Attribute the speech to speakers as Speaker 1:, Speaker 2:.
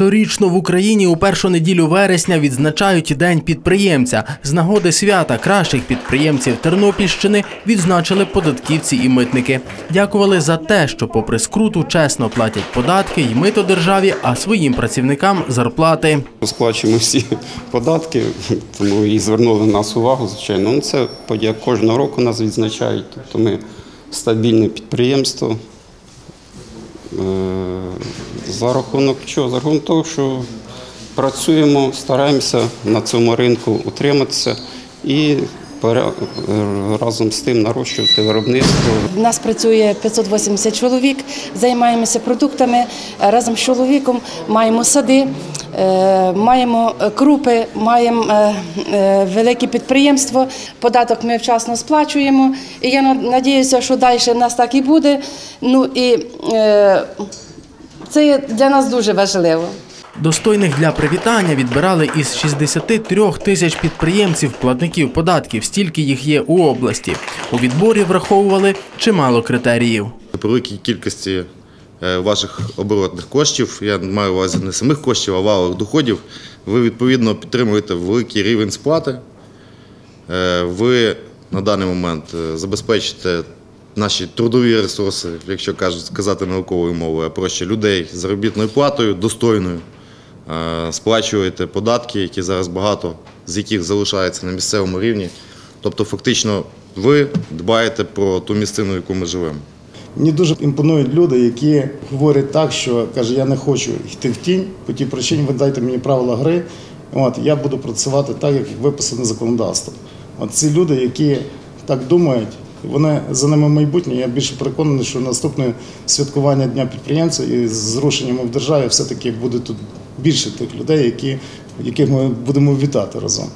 Speaker 1: Щорічно в Україні у першу неділю вересня відзначають День підприємця. З нагоди свята кращих підприємців Тернопільщини відзначили податківці і митники. Дякували за те, що, попри скруту, чесно платять податки й мито державі, а своїм працівникам зарплати.
Speaker 2: Сплачуємо всі податки, тому і звернули на нас увагу, звичайно. Ну, це кожного року нас відзначають. Тобто ми стабільне підприємство. За рахунок чого? За рахунок того, що працюємо, стараємося на цьому ринку утриматися і разом з тим нарощувати виробництво.
Speaker 3: У нас працює 580 чоловік, займаємося продуктами. Разом з чоловіком маємо сади, е, маємо крупи, маємо е, е, велике підприємство. Податок ми вчасно сплачуємо. І я надіюся, що далі нас так і буде. Ну і це для нас дуже важливо.
Speaker 1: Достойних для привітання відбирали із 63 тисяч підприємців, платників податків, стільки їх є у області. У відборі враховували чимало критеріїв.
Speaker 4: При великій кількості е, ваших оборотних коштів, я маю увазі не самих коштів, а валових доходів, ви відповідно підтримуєте великий рівень сплати. Е, Ви на даний момент е, забезпечите наші трудові ресурси, якщо кажуть, сказати науковою мовою, а проще людей з заробітною платою, достойною. Е, Сплачуєте податки, які зараз багато з яких залишаються на місцевому рівні. Тобто, фактично, ви дбаєте про ту місцину, в яку ми живемо.
Speaker 5: Мені дуже імпонують люди, які говорять так, що каже, я не хочу йти в тінь, по тій причині ви дайте мені правила гри. От я буду працювати так, як виписане законодавство. От ці люди, які так думають, вони за ними майбутнє. Я більше переконаний, що наступне святкування Дня підприємця і з зрушеннями в державі все-таки буде тут більше тих людей, які, яких ми будемо вітати разом.